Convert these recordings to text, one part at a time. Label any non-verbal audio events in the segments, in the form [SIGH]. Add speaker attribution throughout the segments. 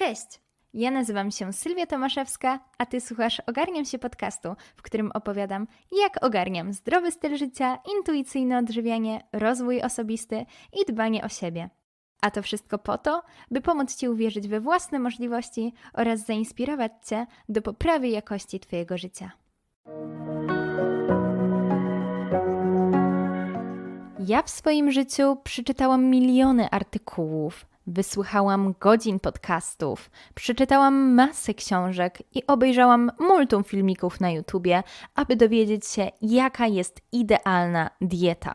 Speaker 1: Cześć! Ja nazywam się Sylwia Tomaszewska, a ty słuchasz Ogarniam się podcastu, w którym opowiadam, jak ogarniam zdrowy styl życia, intuicyjne odżywianie, rozwój osobisty i dbanie o siebie. A to wszystko po to, by pomóc Ci uwierzyć we własne możliwości oraz zainspirować Cię do poprawy jakości Twojego życia. Ja w swoim życiu przeczytałam miliony artykułów, wysłuchałam godzin podcastów, przeczytałam masę książek i obejrzałam multum filmików na YouTubie, aby dowiedzieć się, jaka jest idealna dieta.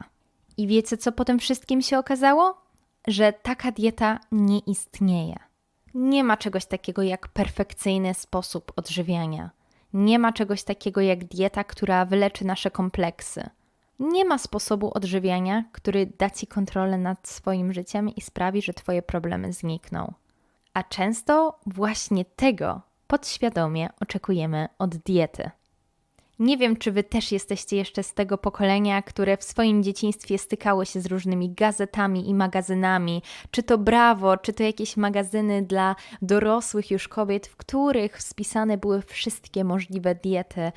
Speaker 1: I wiecie, co po tym wszystkim się okazało? Że taka dieta nie istnieje. Nie ma czegoś takiego jak perfekcyjny sposób odżywiania. Nie ma czegoś takiego jak dieta, która wyleczy nasze kompleksy. Nie ma sposobu odżywiania, który da ci kontrolę nad swoim życiem i sprawi, że twoje problemy znikną. A często właśnie tego podświadomie oczekujemy od diety. Nie wiem, czy wy też jesteście jeszcze z tego pokolenia, które w swoim dzieciństwie stykało się z różnymi gazetami i magazynami, czy to Brawo, czy to jakieś magazyny dla dorosłych już kobiet, w których spisane były wszystkie możliwe diety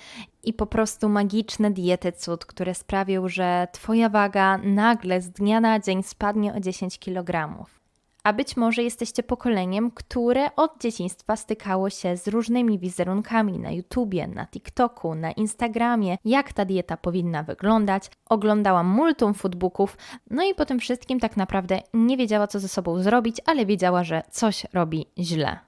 Speaker 1: i po prostu magiczne diety cud, które sprawią, że twoja waga nagle z dnia na dzień spadnie o 10 kg. A być może jesteście pokoleniem, które od dzieciństwa stykało się z różnymi wizerunkami na YouTubie, na TikToku, na Instagramie, jak ta dieta powinna wyglądać. Oglądałam multum foodbooków, no i po tym wszystkim tak naprawdę nie wiedziała, co ze sobą zrobić, ale wiedziała, że coś robi źle.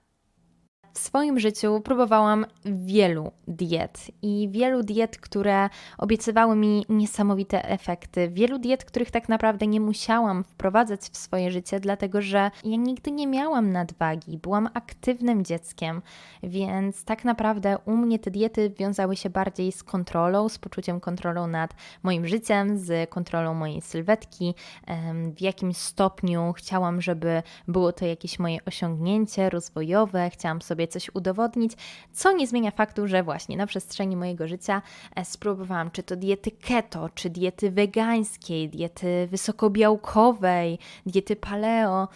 Speaker 1: W swoim życiu próbowałam wielu diet i wielu diet, które obiecywały mi niesamowite efekty. Wielu diet, których tak naprawdę nie musiałam wprowadzać w swoje życie, dlatego że ja nigdy nie miałam nadwagi, byłam aktywnym dzieckiem, więc tak naprawdę u mnie te diety wiązały się bardziej z kontrolą, z poczuciem kontrolą nad moim życiem, z kontrolą mojej sylwetki. W jakimś stopniu chciałam, żeby było to jakieś moje osiągnięcie rozwojowe, chciałam sobie sobie coś udowodnić, co nie zmienia faktu, że właśnie na przestrzeni mojego życia e, spróbowałam czy to diety keto, czy diety wegańskiej, diety wysokobiałkowej, diety paleo,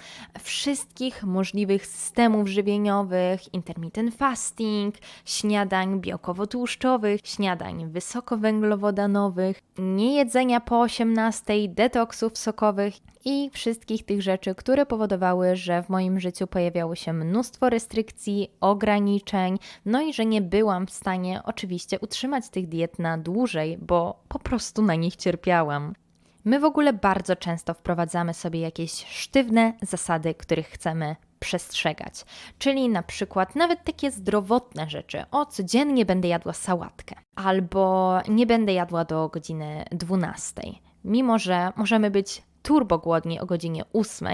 Speaker 1: wszystkich możliwych systemów żywieniowych, intermittent fasting, śniadań białkowo-tłuszczowych, śniadań wysokowęglowodanowych, niejedzenia po 18, detoksów sokowych i wszystkich tych rzeczy, które powodowały, że w moim życiu pojawiało się mnóstwo restrykcji, ograniczeń, no i że nie byłam w stanie oczywiście utrzymać tych diet na dłużej, bo po prostu na nich cierpiałam. My w ogóle bardzo często wprowadzamy sobie jakieś sztywne zasady, których chcemy przestrzegać. Czyli na przykład nawet takie zdrowotne rzeczy. O, codziennie będę jadła sałatkę, albo nie będę jadła do godziny 12. Mimo, że możemy być turbo głodni o godzinie 8,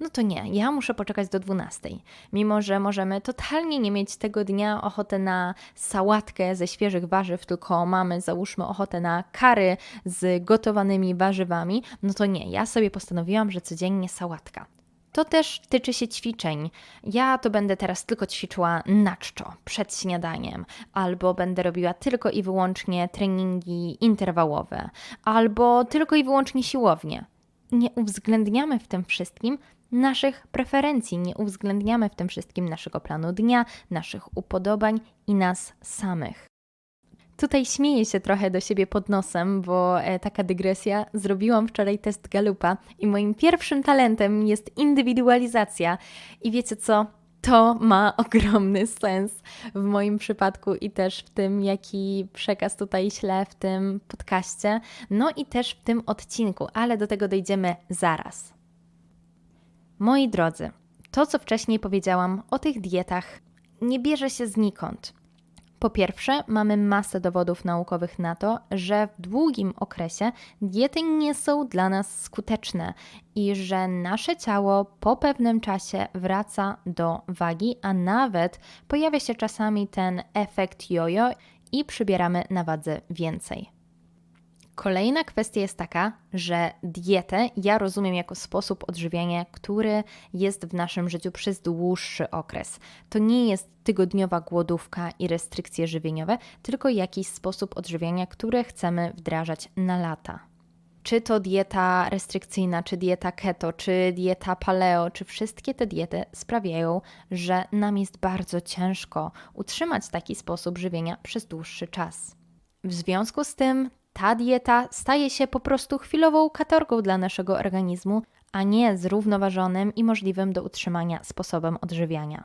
Speaker 1: no to nie, ja muszę poczekać do 12. Mimo, że możemy totalnie nie mieć tego dnia ochotę na sałatkę ze świeżych warzyw, tylko mamy załóżmy ochotę na kary z gotowanymi warzywami, no to nie, ja sobie postanowiłam, że codziennie sałatka. To też tyczy się ćwiczeń. Ja to będę teraz tylko ćwiczyła na czczo, przed śniadaniem, albo będę robiła tylko i wyłącznie treningi interwałowe, albo tylko i wyłącznie siłownie nie uwzględniamy w tym wszystkim naszych preferencji, nie uwzględniamy w tym wszystkim naszego planu dnia, naszych upodobań i nas samych. Tutaj śmieję się trochę do siebie pod nosem, bo e, taka dygresja. Zrobiłam wczoraj test Galupa i moim pierwszym talentem jest indywidualizacja. I wiecie co? To ma [LAUGHS] ogromny sens w moim przypadku i też w tym, jaki przekaz tutaj ślę w tym podcaście, no i też w tym odcinku, ale do tego dojdziemy zaraz. Moi drodzy, to co wcześniej powiedziałam o tych dietach nie bierze się znikąd. Po pierwsze, mamy masę dowodów naukowych na to, że w długim okresie diety nie są dla nas skuteczne i że nasze ciało po pewnym czasie wraca do wagi, a nawet pojawia się czasami ten efekt jojo i przybieramy na wadze więcej. Kolejna kwestia jest taka, że dietę ja rozumiem jako sposób odżywiania, który jest w naszym życiu przez dłuższy okres. To nie jest tygodniowa głodówka i restrykcje żywieniowe, tylko jakiś sposób odżywiania, które chcemy wdrażać na lata. Czy to dieta restrykcyjna, czy dieta keto, czy dieta paleo, czy wszystkie te diety sprawiają, że nam jest bardzo ciężko utrzymać taki sposób żywienia przez dłuższy czas. W związku z tym ta dieta staje się po prostu chwilową katorgą dla naszego organizmu, a nie zrównoważonym i możliwym do utrzymania sposobem odżywiania.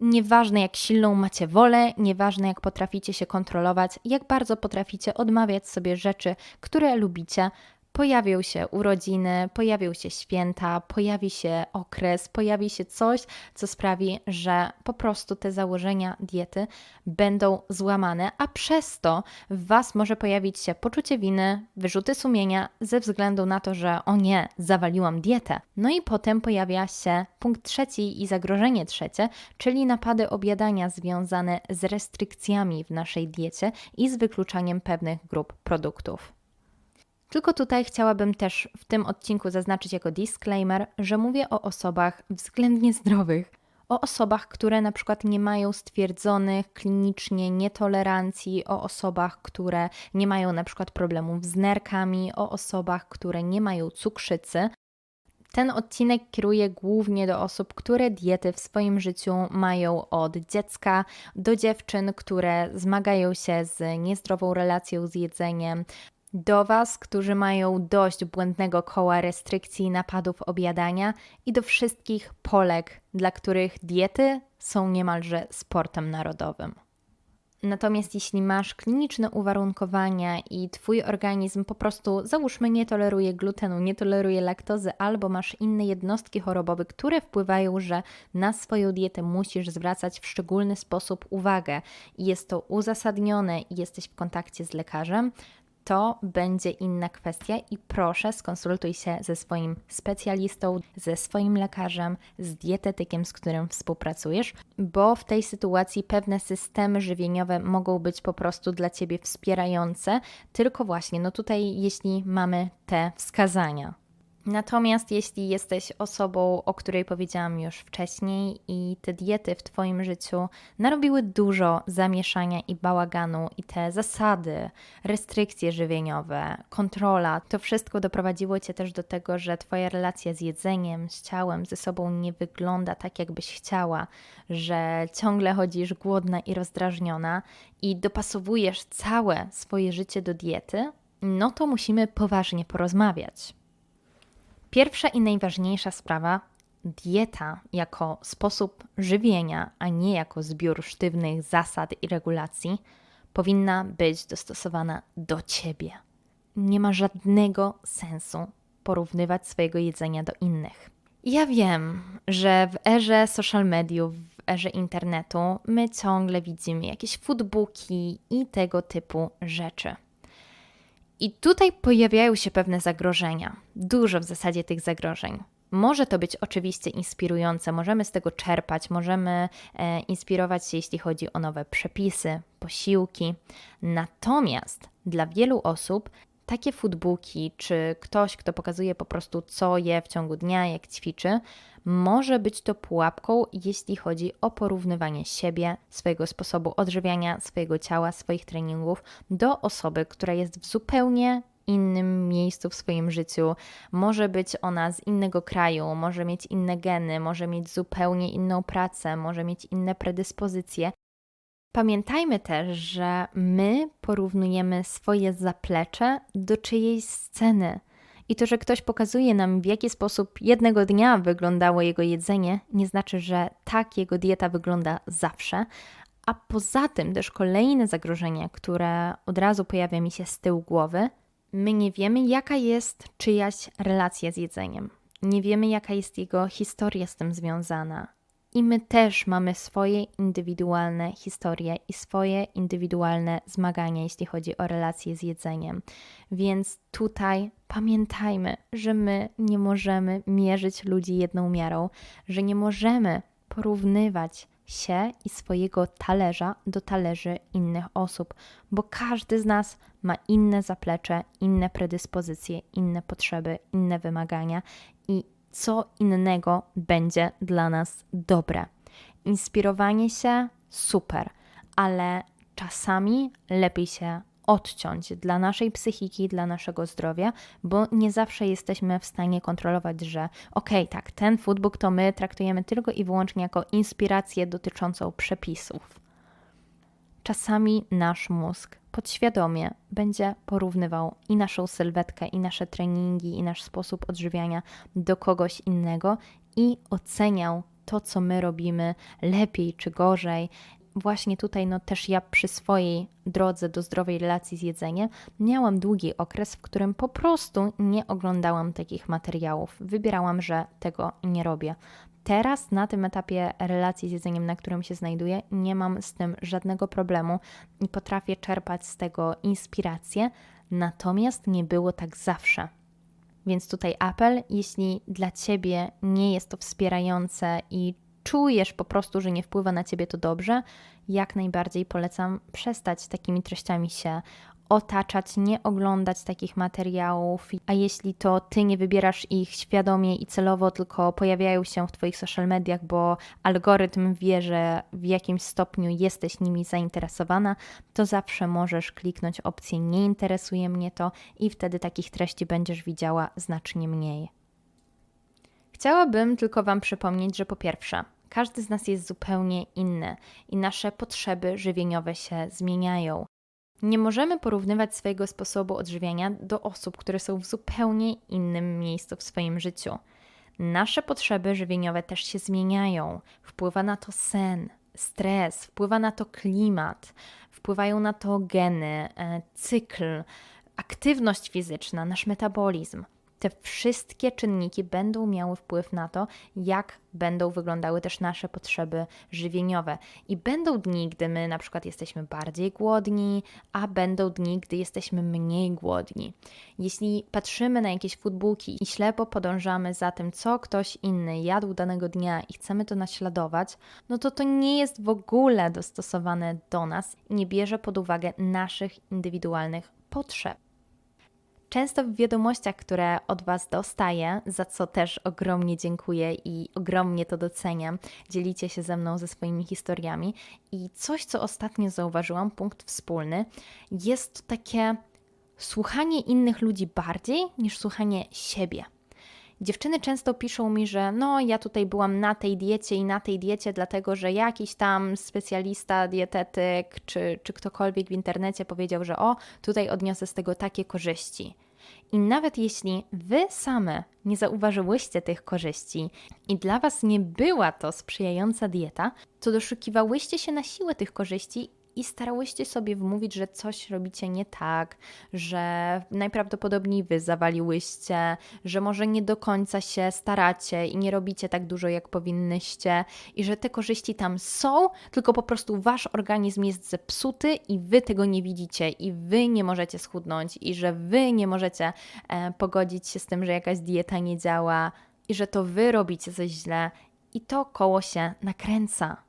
Speaker 1: Nieważne jak silną macie wolę, nieważne jak potraficie się kontrolować, jak bardzo potraficie odmawiać sobie rzeczy, które lubicie, pojawią się urodziny, pojawią się święta, pojawi się okres, pojawi się coś, co sprawi, że po prostu te założenia diety będą złamane, a przez to w Was może pojawić się poczucie winy, wyrzuty sumienia ze względu na to, że o nie, zawaliłam dietę. No i potem pojawia się punkt trzeci i zagrożenie trzecie, czyli napady objadania związane z restrykcjami w naszej diecie i z wykluczaniem pewnych grup produktów. Tylko tutaj chciałabym też w tym odcinku zaznaczyć jako disclaimer, że mówię o osobach względnie zdrowych, o osobach, które na przykład nie mają stwierdzonych klinicznie nietolerancji, o osobach, które nie mają na przykład problemów z nerkami, o osobach, które nie mają cukrzycy. Ten odcinek kieruje głównie do osób, które diety w swoim życiu mają od dziecka do dziewczyn, które zmagają się z niezdrową relacją z jedzeniem, do Was, którzy mają dość błędnego koła restrykcji i napadów objadania, i do wszystkich Polek, dla których diety są niemalże sportem narodowym. Natomiast jeśli masz kliniczne uwarunkowania i Twój organizm po prostu, załóżmy, nie toleruje glutenu, nie toleruje laktozy, albo masz inne jednostki chorobowe, które wpływają, że na swoją dietę musisz zwracać w szczególny sposób uwagę i jest to uzasadnione i jesteś w kontakcie z lekarzem, to będzie inna kwestia i proszę skonsultuj się ze swoim specjalistą, ze swoim lekarzem, z dietetykiem, z którym współpracujesz, bo w tej sytuacji pewne systemy żywieniowe mogą być po prostu dla Ciebie wspierające, tylko właśnie, no tutaj jeśli mamy te wskazania. Natomiast jeśli jesteś osobą, o której powiedziałam już wcześniej, i te diety w Twoim życiu narobiły dużo zamieszania i bałaganu, i te zasady, restrykcje żywieniowe, kontrola, to wszystko doprowadziło Cię też do tego, że Twoja relacja z jedzeniem, z ciałem, ze sobą nie wygląda tak, jakbyś chciała, że ciągle chodzisz głodna i rozdrażniona i dopasowujesz całe swoje życie do diety, no to musimy poważnie porozmawiać. Pierwsza i najważniejsza sprawa dieta jako sposób żywienia, a nie jako zbiór sztywnych zasad i regulacji, powinna być dostosowana do ciebie. Nie ma żadnego sensu porównywać swojego jedzenia do innych. Ja wiem, że w erze social mediów, w erze internetu, my ciągle widzimy jakieś foodbooki i tego typu rzeczy. I tutaj pojawiają się pewne zagrożenia. Dużo w zasadzie tych zagrożeń. Może to być oczywiście inspirujące, możemy z tego czerpać, możemy e, inspirować się, jeśli chodzi o nowe przepisy, posiłki. Natomiast dla wielu osób takie foodbooki, czy ktoś, kto pokazuje po prostu, co je w ciągu dnia, jak ćwiczy, może być to pułapką, jeśli chodzi o porównywanie siebie, swojego sposobu odżywiania, swojego ciała, swoich treningów do osoby, która jest w zupełnie innym miejscu w swoim życiu. Może być ona z innego kraju, może mieć inne geny, może mieć zupełnie inną pracę, może mieć inne predyspozycje. Pamiętajmy też, że my porównujemy swoje zaplecze do czyjejś sceny. I to, że ktoś pokazuje nam, w jaki sposób jednego dnia wyglądało jego jedzenie, nie znaczy, że tak jego dieta wygląda zawsze. A poza tym też kolejne zagrożenie, które od razu pojawia mi się z tyłu głowy, my nie wiemy, jaka jest czyjaś relacja z jedzeniem. Nie wiemy, jaka jest jego historia z tym związana. I my też mamy swoje indywidualne historie i swoje indywidualne zmagania, jeśli chodzi o relacje z jedzeniem. Więc tutaj pamiętajmy, że my nie możemy mierzyć ludzi jedną miarą, że nie możemy porównywać się i swojego talerza do talerzy innych osób, bo każdy z nas ma inne zaplecze, inne predyspozycje, inne potrzeby, inne wymagania i co innego będzie dla nas dobre. Inspirowanie się super, ale czasami lepiej się odciąć dla naszej psychiki, dla naszego zdrowia, bo nie zawsze jesteśmy w stanie kontrolować, że okej, okay, tak, ten foodbook to my traktujemy tylko i wyłącznie jako inspirację dotyczącą przepisów. Czasami nasz mózg podświadomie będzie porównywał i naszą sylwetkę, i nasze treningi, i nasz sposób odżywiania do kogoś innego i oceniał to, co my robimy lepiej czy gorzej. Właśnie tutaj, no też ja przy swojej drodze do zdrowej relacji z jedzeniem miałam długi okres, w którym po prostu nie oglądałam takich materiałów. Wybierałam, że tego nie robię. Teraz, na tym etapie relacji z jedzeniem, na którym się znajduję, nie mam z tym żadnego problemu i potrafię czerpać z tego inspirację, natomiast nie było tak zawsze. Więc tutaj apel, jeśli dla ciebie nie jest to wspierające i czujesz po prostu, że nie wpływa na ciebie to dobrze, jak najbardziej polecam przestać takimi treściami się otaczać, nie oglądać takich materiałów, a jeśli to ty nie wybierasz ich świadomie i celowo, tylko pojawiają się w twoich social mediach, bo algorytm wie, że w jakimś stopniu jesteś nimi zainteresowana, to zawsze możesz kliknąć opcję nie interesuje mnie to i wtedy takich treści będziesz widziała znacznie mniej. Chciałabym tylko Wam przypomnieć, że po pierwsze, każdy z nas jest zupełnie inny i nasze potrzeby żywieniowe się zmieniają. Nie możemy porównywać swojego sposobu odżywiania do osób, które są w zupełnie innym miejscu w swoim życiu. Nasze potrzeby żywieniowe też się zmieniają. Wpływa na to sen, stres, wpływa na to klimat, wpływają na to geny, e, cykl, aktywność fizyczna, nasz metabolizm te wszystkie czynniki będą miały wpływ na to, jak będą wyglądały też nasze potrzeby żywieniowe. I będą dni, gdy my na przykład jesteśmy bardziej głodni, a będą dni, gdy jesteśmy mniej głodni. Jeśli patrzymy na jakieś foodbooki i ślepo podążamy za tym, co ktoś inny jadł danego dnia i chcemy to naśladować, no to to nie jest w ogóle dostosowane do nas i nie bierze pod uwagę naszych indywidualnych potrzeb. Często w wiadomościach, które od Was dostaję, za co też ogromnie dziękuję i ogromnie to doceniam, dzielicie się ze mną ze swoimi historiami. I coś, co ostatnio zauważyłam, punkt wspólny, jest to takie słuchanie innych ludzi bardziej niż słuchanie siebie. Dziewczyny często piszą mi, że no, ja tutaj byłam na tej diecie i na tej diecie, dlatego że jakiś tam specjalista, dietetyk czy, czy ktokolwiek w internecie powiedział, że o, tutaj odniosę z tego takie korzyści. I nawet jeśli wy same nie zauważyłyście tych korzyści i dla was nie była to sprzyjająca dieta, to doszukiwałyście się na siłę tych korzyści i starałyście sobie wmówić, że coś robicie nie tak, że najprawdopodobniej wy zawaliłyście, że może nie do końca się staracie i nie robicie tak dużo, jak powinnyście, i że te korzyści tam są, tylko po prostu wasz organizm jest zepsuty i wy tego nie widzicie, i wy nie możecie schudnąć, i że wy nie możecie e, pogodzić się z tym, że jakaś dieta nie działa, i że to wy robicie coś źle, i to koło się nakręca.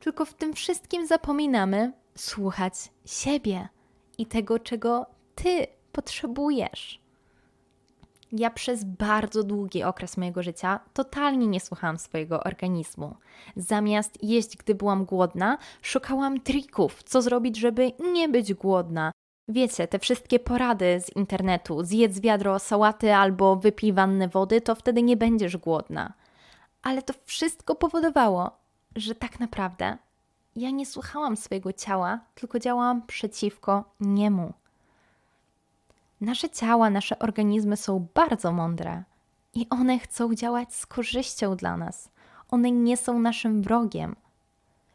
Speaker 1: Tylko w tym wszystkim zapominamy słuchać siebie i tego, czego ty potrzebujesz. Ja przez bardzo długi okres mojego życia totalnie nie słuchałam swojego organizmu. Zamiast jeść, gdy byłam głodna, szukałam trików, co zrobić, żeby nie być głodna. Wiecie, te wszystkie porady z internetu, zjedz wiadro sałaty albo wypij wannę wody, to wtedy nie będziesz głodna. Ale to wszystko powodowało, że tak naprawdę ja nie słuchałam swojego ciała, tylko działałam przeciwko niemu. Nasze ciała, nasze organizmy są bardzo mądre i one chcą działać z korzyścią dla nas. One nie są naszym wrogiem.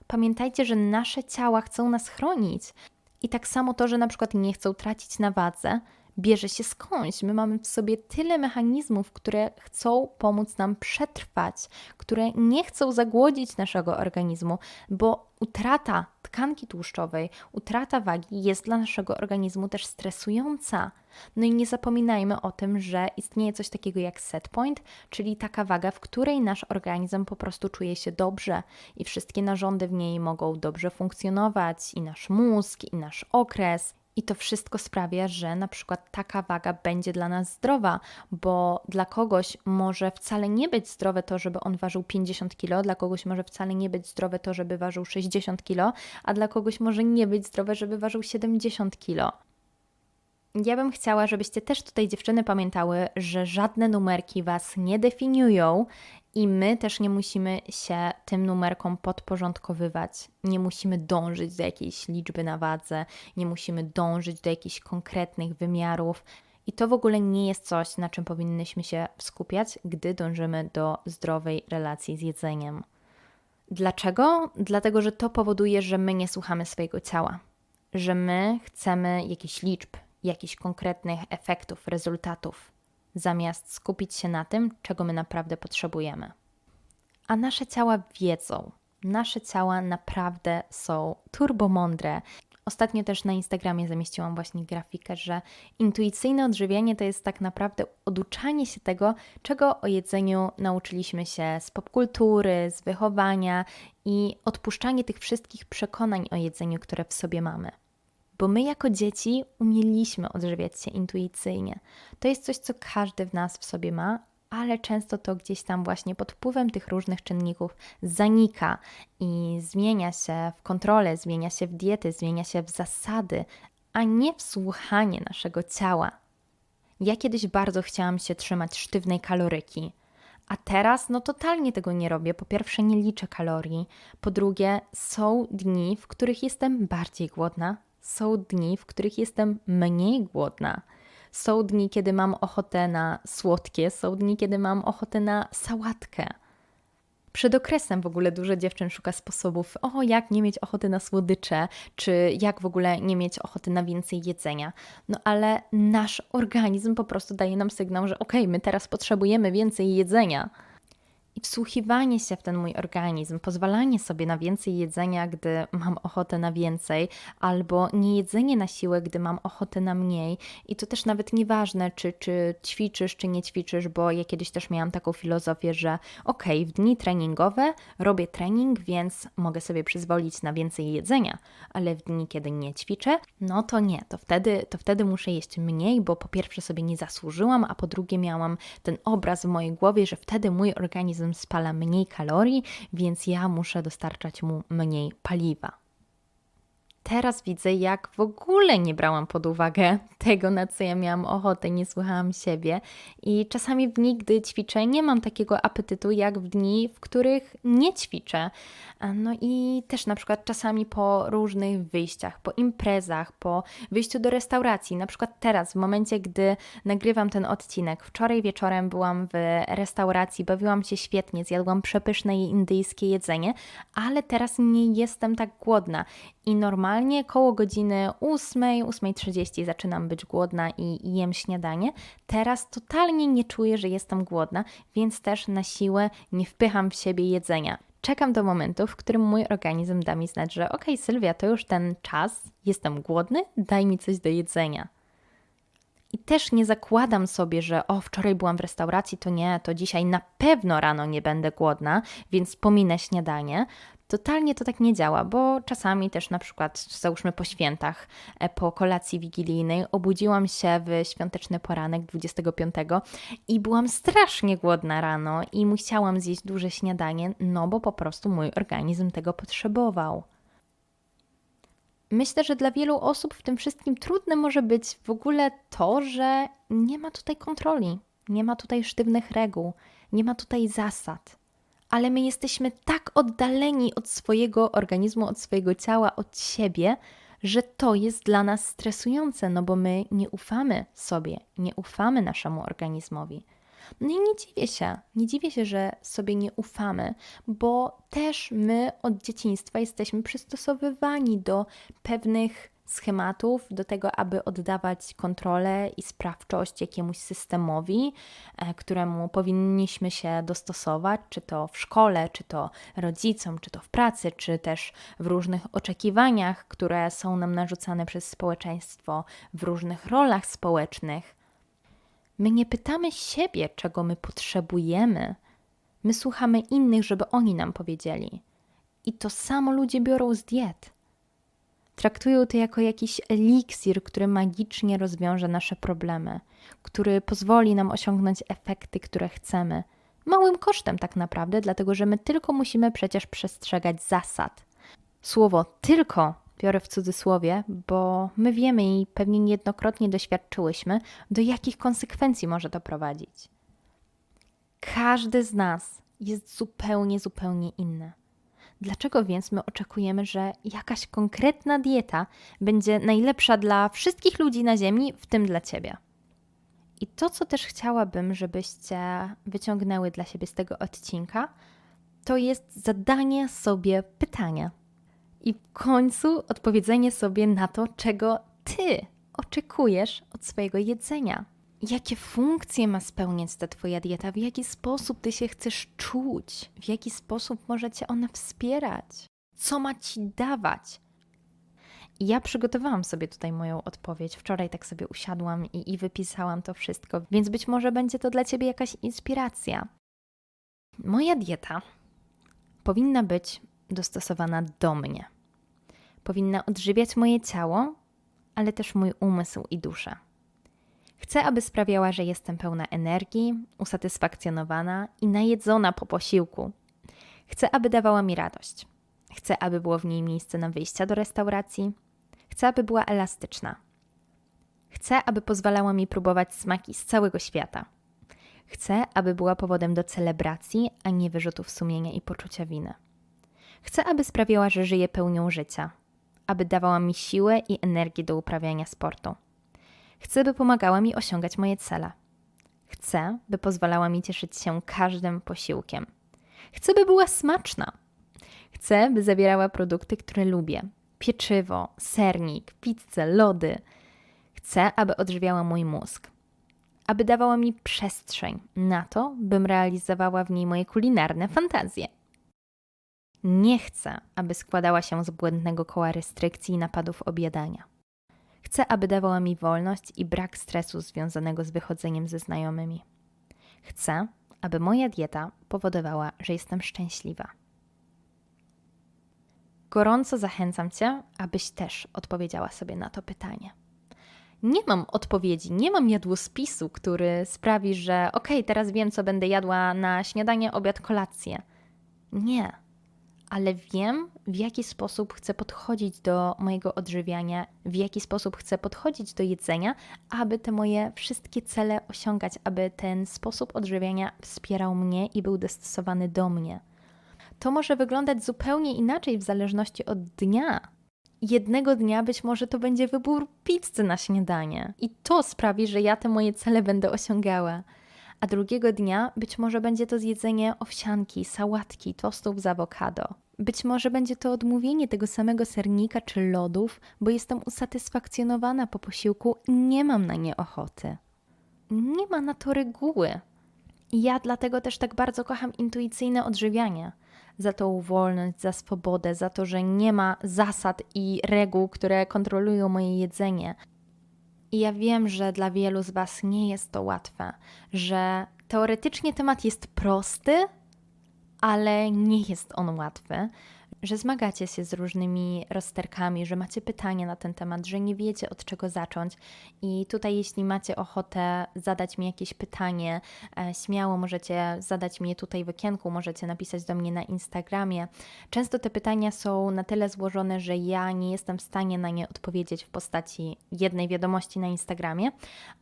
Speaker 1: Pamiętajcie, że nasze ciała chcą nas chronić. I tak samo to, że na przykład nie chcą tracić na wadze, bierze się skądś. My mamy w sobie tyle mechanizmów, które chcą pomóc nam przetrwać, które nie chcą zagłodzić naszego organizmu, bo utrata tkanki tłuszczowej, utrata wagi jest dla naszego organizmu też stresująca. No i nie zapominajmy o tym, że istnieje coś takiego jak set point, czyli taka waga, w której nasz organizm po prostu czuje się dobrze i wszystkie narządy w niej mogą dobrze funkcjonować, i nasz mózg, i nasz okres, i to wszystko sprawia, że na przykład taka waga będzie dla nas zdrowa, bo dla kogoś może wcale nie być zdrowe to, żeby on ważył 50 kg, dla kogoś może wcale nie być zdrowe to, żeby ważył 60 kg, a dla kogoś może nie być zdrowe, żeby ważył 70 kg. Ja bym chciała, żebyście też tutaj dziewczyny pamiętały, że żadne numerki was nie definiują i my też nie musimy się tym numerkom podporządkowywać. Nie musimy dążyć do jakiejś liczby na wadze, nie musimy dążyć do jakichś konkretnych wymiarów. I to w ogóle nie jest coś, na czym powinnyśmy się skupiać, gdy dążymy do zdrowej relacji z jedzeniem. Dlaczego? Dlatego, że to powoduje, że my nie słuchamy swojego ciała, że my chcemy jakichś liczb, jakichś konkretnych efektów, rezultatów, zamiast skupić się na tym, czego my naprawdę potrzebujemy. A nasze ciała wiedzą. Nasze ciała naprawdę są turbomądre. Ostatnio też na Instagramie zamieściłam właśnie grafikę, że intuicyjne odżywianie to jest tak naprawdę oduczanie się tego, czego o jedzeniu nauczyliśmy się z popkultury, z wychowania i odpuszczanie tych wszystkich przekonań o jedzeniu, które w sobie mamy bo my jako dzieci umieliśmy odżywiać się intuicyjnie. To jest coś, co każdy w nas w sobie ma, ale często to gdzieś tam właśnie pod wpływem tych różnych czynników zanika i zmienia się w kontrolę, zmienia się w diety, zmienia się w zasady, a nie w słuchanie naszego ciała. Ja kiedyś bardzo chciałam się trzymać sztywnej kaloryki. A teraz no totalnie tego nie robię. Po pierwsze nie liczę kalorii, po drugie są dni, w których jestem bardziej głodna, są dni, w których jestem mniej głodna. Są dni, kiedy mam ochotę na słodkie, są dni, kiedy mam ochotę na sałatkę. Przed okresem w ogóle dużo dziewczyn szuka sposobów, o jak nie mieć ochoty na słodycze, czy jak w ogóle nie mieć ochoty na więcej jedzenia. No ale nasz organizm po prostu daje nam sygnał, że okej, okay, my teraz potrzebujemy więcej jedzenia. I wsłuchiwanie się w ten mój organizm, pozwalanie sobie na więcej jedzenia, gdy mam ochotę na więcej, albo nie jedzenie na siłę, gdy mam ochotę na mniej. I to też nawet nieważne, czy, czy ćwiczysz, czy nie ćwiczysz, bo ja kiedyś też miałam taką filozofię, że okej, okay, w dni treningowe robię trening, więc mogę sobie przyzwolić na więcej jedzenia, ale w dni, kiedy nie ćwiczę, no to nie, to wtedy, to wtedy muszę jeść mniej, bo po pierwsze sobie nie zasłużyłam, a po drugie miałam ten obraz w mojej głowie, że wtedy mój organizm organizm spala mniej kalorii, więc ja muszę dostarczać mu mniej paliwa teraz widzę, jak w ogóle nie brałam pod uwagę [LAUGHS] tego, na co ja miałam ochotę, nie słuchałam siebie. I czasami w dni, gdy ćwiczę, nie mam takiego apetytu, jak w dni, w których nie ćwiczę. No i też na przykład czasami po różnych wyjściach, po imprezach, po wyjściu do restauracji. Na przykład teraz, w momencie, gdy nagrywam ten odcinek, wczoraj wieczorem byłam w restauracji, bawiłam się świetnie, zjadłam przepyszne indyjskie jedzenie, ale teraz nie jestem tak głodna i normalnie koło godziny 8, 8.30 zaczynam być głodna i, jem śniadanie. Teraz totalnie nie czuję, że jestem głodna, więc też na siłę nie wpycham w siebie jedzenia. Czekam do momentu, w którym mój organizm da mi znać, że ok, Sylwia, to już ten czas, jestem głodny, daj mi coś do jedzenia. I też nie zakładam sobie, że o, wczoraj byłam w restauracji, to nie, to dzisiaj na pewno rano nie będę głodna, więc pominę śniadanie. Totalnie to tak nie działa, bo czasami też na przykład, załóżmy po świętach, e, po kolacji wigilijnej, obudziłam się w świąteczny poranek 25 i byłam strasznie głodna rano i musiałam zjeść duże śniadanie, no bo po prostu mój organizm tego potrzebował. Myślę, że dla wielu osób w tym wszystkim trudne może być w ogóle to, że nie ma tutaj kontroli, nie ma tutaj sztywnych reguł, nie ma tutaj zasad ale my jesteśmy tak oddaleni od swojego organizmu, od swojego ciała, od siebie, że to jest dla nas stresujące, no bo my nie ufamy sobie, nie ufamy naszemu organizmowi. No i nie dziwię się, nie dziwię się, że sobie nie ufamy, bo też my od dzieciństwa jesteśmy przystosowywani do pewnych schematów do tego, aby oddawać kontrolę i sprawczość jakiemuś systemowi, e, któremu powinniśmy się dostosować, czy to w szkole, czy to rodzicom, czy to w pracy, czy też w różnych oczekiwaniach, które są nam narzucane przez społeczeństwo w różnych rolach społecznych. My nie pytamy siebie, czego my potrzebujemy. My słuchamy innych, żeby oni nam powiedzieli. I to samo ludzie biorą z diet. Traktują to jako jakiś eliksir, który magicznie rozwiąże nasze problemy, który pozwoli nam osiągnąć efekty, które chcemy. Małym kosztem, tak naprawdę, dlatego że my tylko musimy przecież przestrzegać zasad. Słowo tylko biorę w cudzysłowie, bo my wiemy i pewnie niejednokrotnie doświadczyłyśmy, do jakich konsekwencji może to prowadzić. Każdy z nas jest zupełnie, zupełnie inny. Dlaczego więc my oczekujemy, że jakaś konkretna dieta będzie najlepsza dla wszystkich ludzi na Ziemi, w tym dla Ciebie? I to, co też chciałabym, żebyście wyciągnęły dla siebie z tego odcinka, to jest zadanie sobie pytania. I w końcu odpowiedzenie sobie na to, czego ty oczekujesz od swojego jedzenia. Jakie funkcje ma spełniać ta Twoja dieta? W jaki sposób Ty się chcesz czuć? W jaki sposób może Cię ona wspierać? Co ma Ci dawać? Ja przygotowałam sobie tutaj moją odpowiedź. Wczoraj tak sobie usiadłam i, i wypisałam to wszystko, więc być może będzie to dla Ciebie jakaś inspiracja. Moja dieta powinna być dostosowana do mnie. Powinna odżywiać moje ciało, ale też mój umysł i duszę. Chcę, aby sprawiała, że jestem pełna energii, usatysfakcjonowana i najedzona po posiłku. Chcę, aby dawała mi radość. Chcę, aby było w niej miejsce na wyjścia do restauracji. Chcę, aby była elastyczna. Chcę, aby pozwalała mi próbować smaki z całego świata. Chcę, aby była powodem do celebracji, a nie wyrzutów sumienia i poczucia winy. Chcę, aby sprawiała, że żyję pełnią życia, aby dawała mi siłę i energię do uprawiania sportu. Chcę, by pomagała mi osiągać moje cele. Chcę, by pozwalała mi cieszyć się każdym posiłkiem. Chcę, by była smaczna. Chcę, by zawierała produkty, które lubię: pieczywo, sernik, pizzę, lody. Chcę, aby odżywiała mój mózg, aby dawała mi przestrzeń na to, bym realizowała w niej moje kulinarne fantazje. Nie chcę, aby składała się z błędnego koła restrykcji i napadów objadania. Chcę, aby dawała mi wolność i brak stresu związanego z wychodzeniem ze znajomymi. Chcę, aby moja dieta powodowała, że jestem szczęśliwa. Gorąco zachęcam Cię, abyś też odpowiedziała sobie na to pytanie. Nie mam odpowiedzi, nie mam jadłospisu, który sprawi, że ok, teraz wiem, co będę jadła na śniadanie, obiad, kolację. Nie ale wiem, w jaki sposób chcę podchodzić do mojego odżywiania, w jaki sposób chcę podchodzić do jedzenia, aby te moje wszystkie cele osiągać, aby ten sposób odżywiania wspierał mnie i był dostosowany do mnie. To może wyglądać zupełnie inaczej w zależności od dnia. Jednego dnia być może to będzie wybór pizzy na śniadanie, i to sprawi, że ja te moje cele będę osiągała a drugiego dnia być może będzie to zjedzenie owsianki, sałatki, tostów z awokado. Być może będzie to odmówienie tego samego sernika czy lodów, bo jestem usatysfakcjonowana po posiłku i nie mam na nie ochoty. Nie ma na to reguły. Ja dlatego też tak bardzo kocham intuicyjne odżywianie. Za tą wolność, za swobodę, za to, że nie ma zasad i reguł, które kontrolują moje jedzenie. I ja wiem, że dla wielu z Was nie jest to łatwe, że teoretycznie temat jest prosty, ale nie jest on łatwy, że zmagacie się z różnymi rozterkami, że macie pytania na ten temat, że nie wiecie od czego zacząć. I tutaj, jeśli macie ochotę zadać mi jakieś pytanie, e, śmiało możecie zadać mi je tutaj w okienku, możecie napisać do mnie na Instagramie. Często te pytania są na tyle złożone, że ja nie jestem w stanie na nie odpowiedzieć w postaci jednej wiadomości na Instagramie,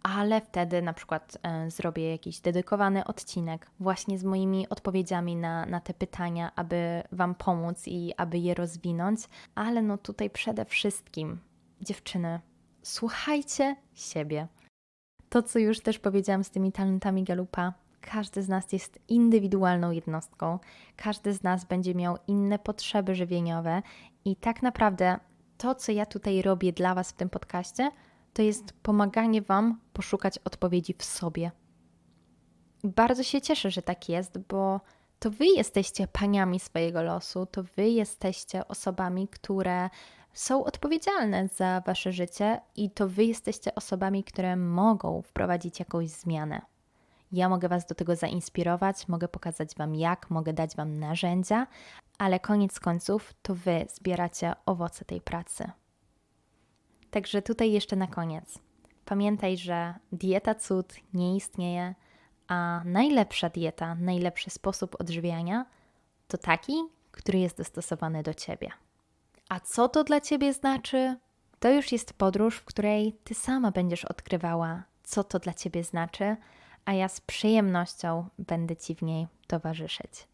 Speaker 1: ale wtedy na przykład e, zrobię jakiś dedykowany odcinek właśnie z moimi odpowiedziami na, na te pytania, aby Wam pomóc i aby je rozwinąć, ale no tutaj przede wszystkim, dziewczyny, słuchajcie siebie. To, co już też powiedziałam z tymi talentami Galupa, każdy z nas jest indywidualną jednostką, każdy z nas będzie miał inne potrzeby żywieniowe i tak naprawdę to, co ja tutaj robię dla Was w tym podcaście, to jest pomaganie Wam poszukać odpowiedzi w sobie. Bardzo się cieszę, że tak jest, bo to wy jesteście paniami swojego losu, to wy jesteście osobami, które są odpowiedzialne za wasze życie i to wy jesteście osobami, które mogą wprowadzić jakąś zmianę. Ja mogę was do tego zainspirować, mogę pokazać wam jak, mogę dać wam narzędzia, ale koniec końców to wy zbieracie owoce tej pracy. Także tutaj jeszcze na koniec. Pamiętaj, że dieta cud nie istnieje, a najlepsza dieta, najlepszy sposób odżywiania to taki, który jest dostosowany do ciebie. A co to dla ciebie znaczy? To już jest podróż, w której ty sama będziesz odkrywała, co to dla ciebie znaczy, a ja z przyjemnością będę ci w niej towarzyszyć.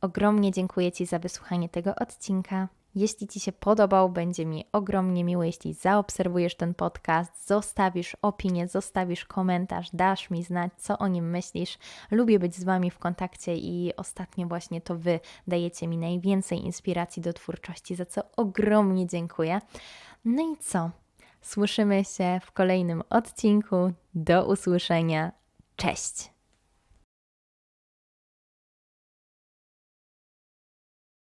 Speaker 1: Ogromnie dziękuję Ci za wysłuchanie tego odcinka. Jeśli Ci się podobał, będzie mi ogromnie miło, jeśli zaobserwujesz ten podcast, zostawisz opinię, zostawisz komentarz, dasz mi znać, co o nim myślisz. Lubię być z Wami w kontakcie i ostatnio właśnie to Wy dajecie mi najwięcej inspiracji do twórczości, za co ogromnie dziękuję. No i co? Słyszymy się w kolejnym odcinku. Do usłyszenia. Cześć!